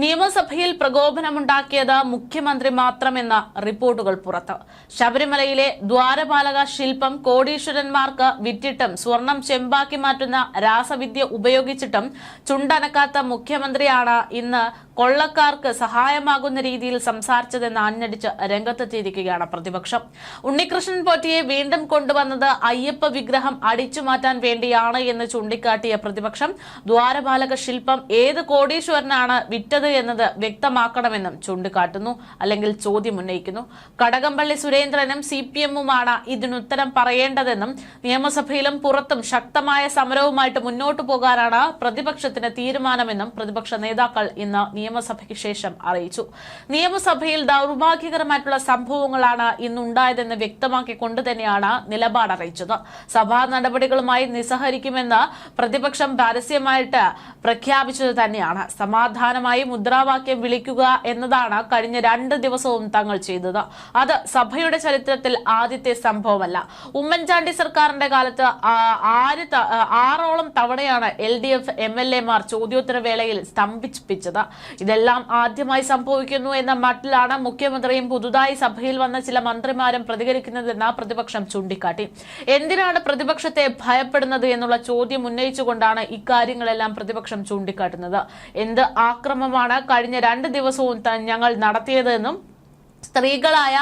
നിയമസഭയിൽ പ്രകോപനമുണ്ടാക്കിയത് മുഖ്യമന്ത്രി മാത്രമെന്ന റിപ്പോർട്ടുകൾ പുറത്ത്. ശബരിമലയിലെ ദ്വാരപാലക ശില്പം കോടീശ്വരന്മാർക്ക് വിറ്റിട്ടും സ്വർണം ചെമ്പാക്കി മാറ്റുന്ന രാസവിദ്യ ഉപയോഗിച്ചിട്ടും ചുണ്ടനക്കാത്ത മുഖ്യമന്ത്രിയാണ് ഇന്ന് കൊള്ളക്കാർക്ക് സഹായമാകുന്ന രീതിയിൽ സംസാരിച്ചതെന്ന് ആഞ്ഞടിച്ച് രംഗത്തെത്തിയിരിക്കുകയാണ് പ്രതിപക്ഷം. ഉണ്ണികൃഷ്ണൻ പോറ്റിയെ വീണ്ടും കൊണ്ടുവന്നത് അയ്യപ്പ വിഗ്രഹം അടിച്ചുമാറ്റാൻ വേണ്ടിയാണ് എന്ന് ചൂണ്ടിക്കാട്ടിയ പ്രതിപക്ഷം ദ്വാരപാലക ശില്പം ഏത് കോടീശ്വരനാണ് വിറ്റത് എന്നത് വ്യക്തമാക്കണമെന്നും ചൂണ്ടിക്കാട്ടുന്നു അല്ലെങ്കിൽ ചോദ്യം ഉന്നയിക്കുന്നു. കടകംപള്ളി സുരേന്ദ്രനും സി പി എമ്മുമാണ് ഇതിനുത്തരം പറയേണ്ടതെന്നും നിയമസഭയിലും പുറത്തും ശക്തമായ സമരവുമായിട്ട് മുന്നോട്ടു പോകാനാണ് പ്രതിപക്ഷത്തിന് തീരുമാനമെന്നും പ്രതിപക്ഷ നേതാക്കൾ ഇന്ന് നിയമസഭയ്ക്ക് ശേഷം അറിയിച്ചു. നിയമസഭയിൽ ദൗർഭാഗ്യകരമായിട്ടുള്ള സംഭവങ്ങളാണ് ഇന്നുണ്ടായതെന്ന് വ്യക്തമാക്കിക്കൊണ്ട് തന്നെയാണ് നിലപാട് അറിയിച്ചത്. സഭാ നടപടികളുമായി നിസ്സഹരിക്കുമെന്ന് പ്രതിപക്ഷം പരസ്യമായിട്ട് പ്രഖ്യാപിച്ചത് തന്നെയാണ്. സമാധാനമായി മുദ്രാവാക്യം വിളിക്കുക എന്നതാണ് കഴിഞ്ഞ രണ്ട് ദിവസവും തങ്ങൾ ചെയ്തത്. അത് സഭയുടെ ചരിത്രത്തിൽ ആദ്യത്തെ സംഭവമല്ല. ഉമ്മൻചാണ്ടി സർക്കാരിന്റെ കാലത്ത് ആര് ആറോളം തവണയാണ് L D F M L എമാർ ചോദ്യോത്തര വേളയിൽ സ്തംഭിപ്പിച്ചത്. ഇതെല്ലാം ആദ്യമായി സംഭവിക്കുന്നു എന്ന മട്ടിലാണ് മുഖ്യമന്ത്രിയും പുതുതായി സഭയിൽ വന്ന ചില മന്ത്രിമാരും പ്രതികരിക്കുന്നതെന്ന് പ്രതിപക്ഷം ചൂണ്ടിക്കാട്ടി. എന്തിനാണ് പ്രതിപക്ഷത്തെ ഭയപ്പെടുന്നത് എന്നുള്ള ചോദ്യം ഉന്നയിച്ചുകൊണ്ടാണ് ഇക്കാര്യങ്ങളെല്ലാം പ്രതിപക്ഷം ചൂണ്ടിക്കാട്ടുന്നത്. എന്ത് ആക്രമമാണ് കഴിഞ്ഞ രണ്ട് ദിവസവും ഞങ്ങൾ നടത്തിയതെന്നും സ്ത്രീകളായ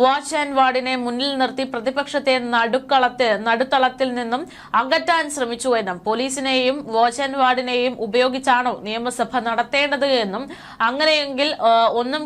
വാച്ച് ആൻഡ് വാർഡിനെ മുന്നിൽ നിർത്തി പ്രതിപക്ഷത്തെ നടുക്കളത്തിൽ നടുത്തളത്തിൽ നിന്നും അകറ്റാൻ ശ്രമിച്ചു എന്നും പോലീസിനെയും വാച്ച് ആൻഡ് വാർഡിനെയും ഉപയോഗിച്ചാണോ നിയമസഭ നടത്തേണ്ടത് എന്നും അങ്ങനെയെങ്കിൽ ഒന്നും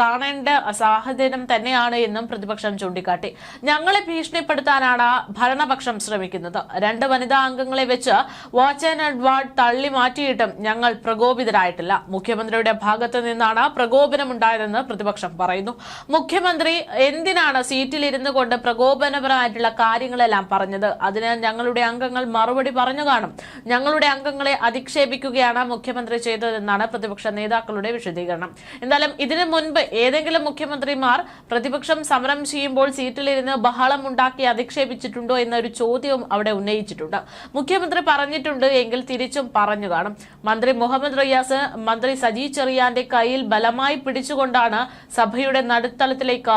കാണേണ്ട സാഹചര്യം തന്നെയാണ് എന്നും പ്രതിപക്ഷം ചൂണ്ടിക്കാട്ടി. ഞങ്ങളെ ഭീഷണിപ്പെടുത്താനാണ് ഭരണപക്ഷം ശ്രമിക്കുന്നത്. രണ്ട് വനിതാ അംഗങ്ങളെ വെച്ച് വാച്ച് ആൻഡ് വാർഡ് തള്ളി മാറ്റിയിട്ടും ഞങ്ങൾ പ്രകോപിതരായിട്ടില്ല. മുഖ്യമന്ത്രിയുടെ ഭാഗത്ത് നിന്നാണ് പ്രകോപനമുണ്ടായതെന്ന് പ്രതിപക്ഷം പറയുന്നു. മുഖ്യമന്ത്രി എന്തിനാണ് സീറ്റിലിരുന്നു കൊണ്ട് പ്രകോപനപരമായിട്ടുള്ള കാര്യങ്ങളെല്ലാം പറഞ്ഞത്? അതിന് ഞങ്ങളുടെ അംഗങ്ങൾ മറുപടി പറഞ്ഞു കാണും. ഞങ്ങളുടെ അംഗങ്ങളെ അധിക്ഷേപിക്കുകയാണ് മുഖ്യമന്ത്രി ചെയ്തതെന്നാണ് പ്രതിപക്ഷ നേതാക്കളുടെ വിശദീകരണം. എന്തായാലും ഇതിനു മുൻപ് ഏതെങ്കിലും മുഖ്യമന്ത്രിമാർ പ്രതിപക്ഷം സമരം ചെയ്യുമ്പോൾ സീറ്റിലിരുന്ന് ബഹളം ഉണ്ടാക്കി അധിക്ഷേപിച്ചിട്ടുണ്ടോ എന്നൊരു ചോദ്യവും അവിടെ ഉന്നയിച്ചിട്ടുണ്ട്. മുഖ്യമന്ത്രി പറഞ്ഞിട്ടുണ്ട് എങ്കിൽ തിരിച്ചും പറഞ്ഞു കാണും. മന്ത്രി മുഹമ്മദ് റിയാസ് മന്ത്രി സജി ചെറിയാന്റെ കയ്യിൽ ബലമായി പിടിച്ചുകൊണ്ടാണ് സഭയുടെ നടുത്തളത്തിലേക്ക്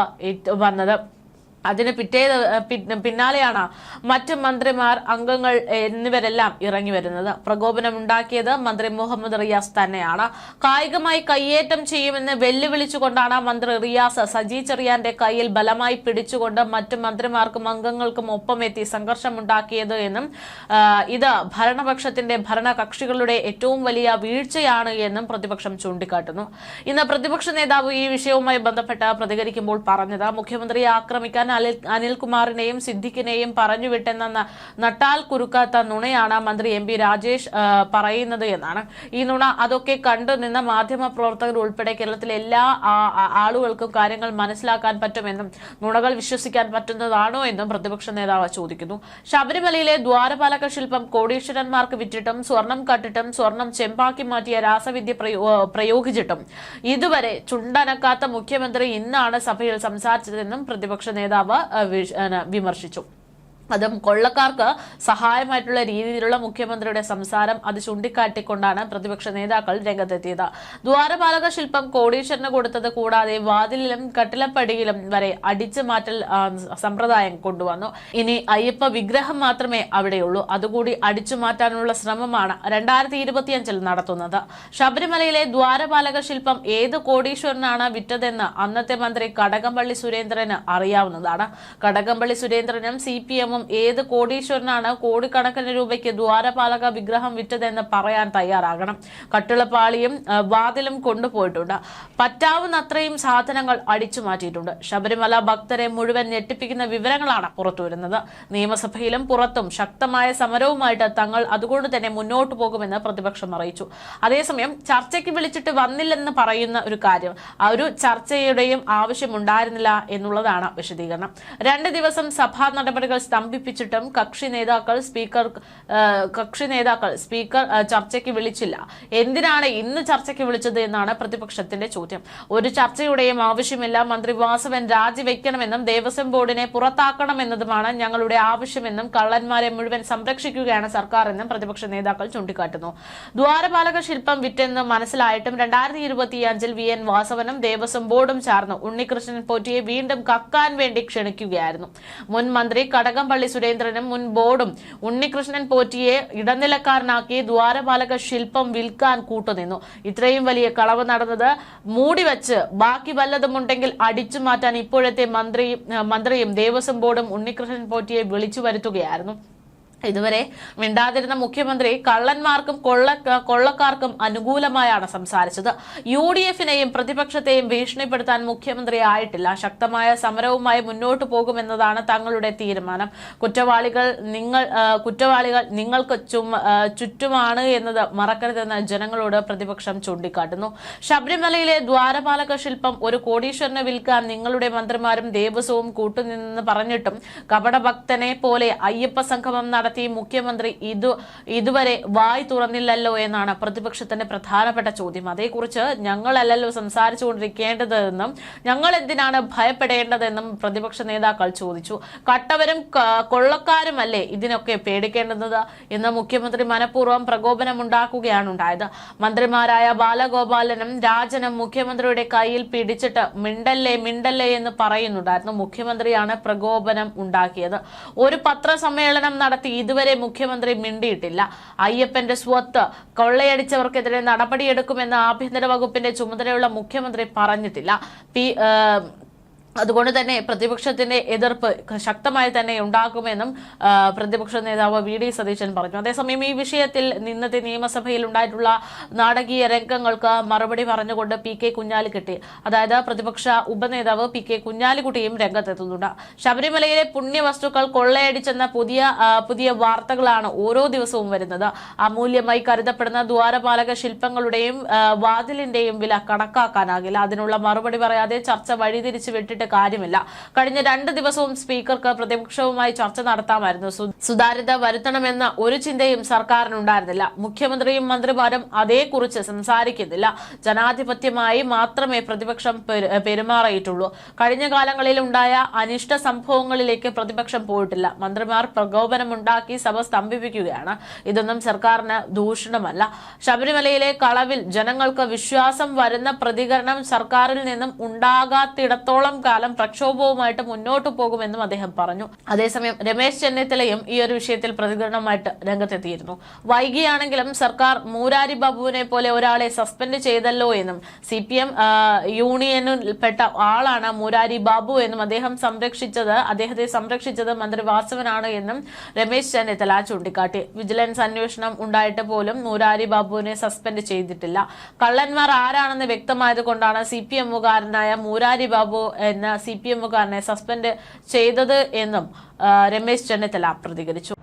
വന്നത് അതിന് പിറ്റേ പിന്നാലെയാണ് മറ്റ് മന്ത്രിമാർ അംഗങ്ങൾ എന്നിവരെല്ലാം ഇറങ്ങി വരുന്നത്. പ്രകോപനമുണ്ടാക്കിയത് മന്ത്രി മുഹമ്മദ് റിയാസ് തന്നെയാണ്. കായികമായി കയ്യേറ്റം ചെയ്യുമെന്ന് വെല്ലുവിളിച്ചുകൊണ്ടാണ് മന്ത്രി റിയാസ് സജി ചെറിയാന്റെ കയ്യിൽ ബലമായി പിടിച്ചുകൊണ്ട് മറ്റ് മന്ത്രിമാർക്കും അംഗങ്ങൾക്കും ഒപ്പമെത്തി സംഘർഷമുണ്ടാക്കിയത് എന്നും ഇത് ഭരണപക്ഷത്തിന്റെ ഭരണകക്ഷികളുടെ ഏറ്റവും വലിയ വീഴ്ചയാണ് എന്നും പ്രതിപക്ഷം ചൂണ്ടിക്കാട്ടുന്നു. ഇന്ന് പ്രതിപക്ഷ നേതാവ് ഈ വിഷയവുമായി ബന്ധപ്പെട്ട് പ്രതികരിക്കുമ്പോൾ പറഞ്ഞത് മുഖ്യമന്ത്രിയെ ആക്രമിക്കാൻ അനിൽ അനിൽകുമാറിനെയും സിദ്ദിഖിനെയും പറഞ്ഞുവിട്ടെന്ന വിട്ടെന്ന നട്ടാൽ കുരുക്കാത്ത നുണയാണ് മന്ത്രി എം പി രാജേഷ് പറയുന്നത് എന്നാണ്. ഈ നുണ അതൊക്കെ കണ്ടു നിന്ന മാധ്യമ പ്രവർത്തകർ ഉൾപ്പെടെ കേരളത്തിലെ എല്ലാ ആളുകൾക്കും കാര്യങ്ങൾ മനസ്സിലാക്കാൻ പറ്റുമെന്നും നുണകൾ വിശ്വസിക്കാൻ പറ്റുന്നതാണോ എന്നും പ്രതിപക്ഷ നേതാവ് ചോദിക്കുന്നു. ശബരിമലയിലെ ദ്വാരപാലക ശില്പം കോടീശ്വരന്മാർക്ക് വിറ്റിട്ടും സ്വർണം കട്ടിട്ടും സ്വർണം ചെമ്പാക്കി മാറ്റിയ രാസവിദ്യ പ്രയോഗിച്ചിട്ടും. ഇതുവരെ ചുണ്ടനക്കാത്ത മുഖ്യമന്ത്രി ഇന്നാണ് സഭയിൽ സംസാരിച്ചതെന്നും പ്രതിപക്ഷ നേതാവ് ആണ് വിമർശിച്ചു. അതും കൊള്ളക്കാർക്ക് സഹായമായിട്ടുള്ള രീതിയിലുള്ള മുഖ്യമന്ത്രിയുടെ സംസാരം അത് ചൂണ്ടിക്കാട്ടിക്കൊണ്ടാണ് പ്രതിപക്ഷ നേതാക്കൾ രംഗത്തെത്തിയത്. ദ്വാരപാലക ശില്പം കോടീശ്വരന് കൊടുത്തത് കൂടാതെ വാതിലിലും കട്ടിലപ്പടിയിലും വരെ അടിച്ചു മാറ്റൽ സമ്പ്രദായം കൊണ്ടുവന്നു. ഇനി അയ്യപ്പ വിഗ്രഹം മാത്രമേ അവിടെയുള്ളൂ. അതുകൂടി അടിച്ചു മാറ്റാനുള്ള ശ്രമമാണ് രണ്ടായിരത്തി ഇരുപത്തിയഞ്ചിൽ നടത്തുന്നത്. ശബരിമലയിലെ ദ്വാരപാലക ശില്പം ഏത് കോടീശ്വരനാണ് വിറ്റതെന്ന് അന്നത്തെ മന്ത്രി കടകംപള്ളി സുരേന്ദ്രന് അറിയാവുന്നതാണ്. കടകംപള്ളി സുരേന്ദ്രനും സി പി എമ്മും ഏത് കോടീശ്വരനാണ് കോടിക്കണക്കിന് രൂപയ്ക്ക് ദ്വാരപാലക വിഗ്രഹം വിറ്റതെന്ന് പറയാൻ തയ്യാറാകണം. കട്ടിളപ്പാളിയും വാതിലും കൊണ്ടുപോയിട്ടുണ്ട്. പറ്റാവുന്ന അത്രയും സാധനങ്ങൾ അടിച്ചു മാറ്റിയിട്ടുണ്ട്. ശബരിമല ഭക്തരെ മുഴുവൻ ഞെട്ടിപ്പിക്കുന്ന വിവരങ്ങളാണ് പുറത്തുവരുന്നത് നിയമസഭയിലും പുറത്തും ശക്തമായ സമരവുമായിട്ട് തങ്ങൾ അതുകൊണ്ട് തന്നെ മുന്നോട്ടു പോകുമെന്ന് പ്രതിപക്ഷം അറിയിച്ചു. അതേസമയം ചർച്ചയ്ക്ക് വിളിച്ചിട്ട് വന്നില്ലെന്ന് പറയുന്ന ഒരു കാര്യം ആ ഒരു ചർച്ചയുടെയും ആവശ്യമുണ്ടായിരുന്നില്ല എന്നുള്ളതാണ് വിശദീകരണം. രണ്ട് ദിവസം സഭാ നടപടികൾ സ്തംഭിപ്പിച്ചിട്ടും കക്ഷി നേതാക്കൾ സ്പീക്കർ കക്ഷി നേതാക്കൾ സ്പീക്കർ ചർച്ചയ്ക്ക് വിളിച്ചില്ല. എന്തിനാണ് ഇന്ന് ചർച്ചയ്ക്ക് വിളിച്ചത് എന്നാണ് പ്രതിപക്ഷത്തിന്റെ ചോദ്യം. ഒരു ചർച്ചയുടെയും ആവശ്യമില്ല. മന്ത്രി വാസവൻ രാജിവെക്കണമെന്നും ദേവസ്വം ബോർഡിനെ പുറത്താക്കണമെന്നതുമാണ് ഞങ്ങളുടെ ആവശ്യമെന്നും കള്ളന്മാരെ മുഴുവൻ സംരക്ഷിക്കുകയാണ് സർക്കാർ എന്നും പ്രതിപക്ഷ നേതാക്കൾ ചൂണ്ടിക്കാട്ടുന്നു. ദ്വാരപാലക ശില്പം വിറ്റെന്ന് മനസ്സിലായിട്ടും രണ്ടായിരത്തി ഇരുപത്തിയഞ്ചിൽ വി എൻ വാസവനും ദേവസ്വം ബോർഡും ചേർന്ന് ഉണ്ണികൃഷ്ണൻ പോറ്റിയെ വീണ്ടും കക്കാൻ വേണ്ടി ക്ഷണിക്കുകയായിരുന്നു. മുൻ മന്ത്രി കടകംപള്ളി സുരേന്ദ്രനും മുൻ ബോർഡും ഉണ്ണികൃഷ്ണൻ പോറ്റിയെ ഇടനിലക്കാരനാക്കി ദ്വാരപാലക ശില്പം വിൽക്കാൻ കൂട്ടുനിന്നു. ഇത്രയും വലിയ കളവ് നടന്നത് മൂടിവെച്ച് ബാക്കി വല്ലതുമുണ്ടെങ്കിൽ അടിച്ചു മാറ്റാൻ ഇപ്പോഴത്തെ മന്ത്രി മന്ത്രിയും ദേവസ്വം ബോർഡും ഉണ്ണികൃഷ്ണൻ പോറ്റിയെ വിളിച്ചു വരുത്തുകയായിരുന്നു. ഇതുവരെ മിണ്ടാതിരുന്ന മുഖ്യമന്ത്രി കള്ളന്മാർക്കും കൊള്ള കൊള്ളക്കാർക്കും അനുകൂലമായാണ് സംസാരിച്ചത്. യു ഡി എഫിനെയും പ്രതിപക്ഷത്തെയും ഭീഷണിപ്പെടുത്താൻ മുഖ്യമന്ത്രി ആയിട്ടില്ല. ശക്തമായ സമരവുമായി മുന്നോട്ടു പോകുമെന്നതാണ് തങ്ങളുടെ തീരുമാനം. കുറ്റവാളികൾ നിങ്ങൾ കുറ്റവാളികൾ നിങ്ങൾക്ക് ചുറ്റുമാണ് എന്നത് മറക്കരുതെന്ന് ജനങ്ങളോട് പ്രതിപക്ഷം ചൂണ്ടിക്കാട്ടുന്നു. ശബരിമലയിലെ ദ്വാരപാലക ശില്പം ഒരു കോടീശ്വരനെ വിൽക്കാൻ നിങ്ങളുടെ മന്ത്രിമാരും ദേവസ്വവും കൂട്ടുനിന്നെന്ന് പറഞ്ഞിട്ടും കപടഭക്തനെ പോലെ അയ്യപ്പ സംഗമം നടത്തി മുഖ്യമന്ത്രി ഇതു ഇതുവരെ വായ് തുറന്നില്ലല്ലോ എന്നാണ് പ്രതിപക്ഷത്തിന്റെ പ്രധാനപ്പെട്ട ചോദ്യം. അതേക്കുറിച്ച് ഞങ്ങളല്ലല്ലോ സംസാരിച്ചുകൊണ്ടിരിക്കേണ്ടതെന്നും ഞങ്ങൾ എന്തിനാണ് ഭയപ്പെടേണ്ടതെന്നും പ്രതിപക്ഷ നേതാക്കൾ ചോദിച്ചു. കട്ടവരും കൊള്ളക്കാരുമല്ലേ ഇതിനൊക്കെ പേടിക്കേണ്ടത് എന്ന് മുഖ്യമന്ത്രി മനഃപൂർവം പ്രകോപനമുണ്ടാക്കുകയാണ് ഉണ്ടായത് മന്ത്രിമാരായ ബാലഗോപാലനും രാജനും മുഖ്യമന്ത്രിയുടെ കയ്യിൽ പിടിച്ചിട്ട് മിണ്ടല്ലേ മിണ്ടല്ലേ എന്ന് പറയുന്നുണ്ടായിരുന്നു. മുഖ്യമന്ത്രിയാണ് പ്രകോപനം ഉണ്ടാക്കിയത്. ഒരു പത്രസമ്മേളനം നടത്തി ഇതുവരെ മുഖ്യമന്ത്രി മിണ്ടിയിട്ടില്ല. അയ്യപ്പന്റെ സ്വത്ത് കൊള്ളയടിച്ചവർക്കെതിരെ നടപടിയെടുക്കുമെന്ന് ആഭ്യന്തര വകുപ്പിന്റെ ചുമതലയുള്ള മുഖ്യമന്ത്രി പറഞ്ഞിട്ടില്ല. പി അതുകൊണ്ട് തന്നെ പ്രതിപക്ഷത്തിന്റെ എതിർപ്പ് ശക്തമായി തന്നെ ഉണ്ടാകുമെന്നും പ്രതിപക്ഷ നേതാവ് വി ഡി സതീശൻ പറഞ്ഞു. അതേസമയം ഈ വിഷയത്തിൽ ഇന്നത്തെ നിയമസഭയിൽ ഉണ്ടായിട്ടുള്ള നാടകീയ രംഗങ്ങൾക്ക് മറുപടി പറഞ്ഞുകൊണ്ട് പി കെ കുഞ്ഞാലിക്കുട്ടി അതായത് പ്രതിപക്ഷ ഉപനേതാവ് പി കെ കുഞ്ഞാലിക്കുട്ടിയും രംഗത്തെത്തുന്നുണ്ട്. ശബരിമലയിലെ പുണ്യവസ്തുക്കൾ കൊള്ളയടിച്ചെന്ന പുതിയ പുതിയ വാർത്തകളാണ് ഓരോ ദിവസവും വരുന്നത്. അമൂല്യമായി കരുതപ്പെടുന്ന ദ്വാരപാലക ശില്പങ്ങളുടെയും വാതിലിന്റെയും വില കണക്കാക്കാനാകില്ല. അതിനുള്ള മറുപടി പറയാതെ ചർച്ച വഴിതിരിച്ചു വിട്ടിട്ട് കാര്യമില്ല. കഴിഞ്ഞ രണ്ട് ദിവസവും സ്പീക്കർക്ക് പ്രതിപക്ഷവുമായി ചർച്ച നടത്താമായിരുന്നു. സുതാര്യത വരുത്തണമെന്ന ഒരു ചിന്തയും സർക്കാരിനുണ്ടായിരുന്നില്ല. മുഖ്യമന്ത്രിയും മന്ത്രിമാരും അതേക്കുറിച്ച് സംസാരിക്കുന്നില്ല. ജനാധിപത്യമായി മാത്രമേ പ്രതിപക്ഷം പെരു- പെരുമാറിയിട്ടുള്ളൂ. കഴിഞ്ഞ കാലങ്ങളിൽ ഉണ്ടായ അനിഷ്ട സംഭവങ്ങളിലേക്ക് പ്രതിപക്ഷം പോയിട്ടില്ല. മന്ത്രിമാർ പ്രകോപനമുണ്ടാക്കി സഭ സ്തംഭിപ്പിക്കുകയാണ്. ഇതൊന്നും സർക്കാരിന് ദൂഷണമല്ല. ശബരിമലയിലെ കളവിൽ ജനങ്ങൾക്ക് വിശ്വാസം വരുന്ന പ്രതികരണം സർക്കാരിൽ നിന്നും ഉണ്ടാകാത്തിടത്തോളം കാലം പ്രക്ഷോഭവുമായിട്ട് മുന്നോട്ട് പോകുമെന്നും അദ്ദേഹം പറഞ്ഞു. അതേസമയം രമേശ് ചെന്നിത്തലയും ഈ ഒരു വിഷയത്തിൽ പ്രതികരണമായിട്ട് രംഗത്തെത്തിയിരുന്നു. വൈകിയാണെങ്കിലും സർക്കാർ മൂരാരി ബാബുവിനെ പോലെ ഒരാളെ സസ്പെൻഡ് ചെയ്തല്ലോ എന്നും സി പി എം യൂണിയനിൽപ്പെട്ട ആളാണ് മൂരാരി ബാബു എന്നും അദ്ദേഹം സംരക്ഷിച്ചത് അദ്ദേഹത്തെ സംരക്ഷിച്ചത് മന്ത്രി വാസവനാണ് എന്നും രമേശ് ചെന്നിത്തല ചൂണ്ടിക്കാട്ടി. വിജിലൻസ് അന്വേഷണം ഉണ്ടായിട്ട് പോലും മൂരാരി ബാബുവിനെ സസ്പെൻഡ് ചെയ്തിട്ടില്ല. കള്ളന്മാർ ആരാണെന്ന് വ്യക്തമായത് കൊണ്ടാണ് സി പി എമ്മുകാരനായ മൂരാരി ബാബു എന്ന സി പി എമ്മുകാരനെ സസ്പെൻഡ് ചെയ്തത് എന്നും രമേശ് ചെന്നിത്തല പ്രതികരിച്ചു.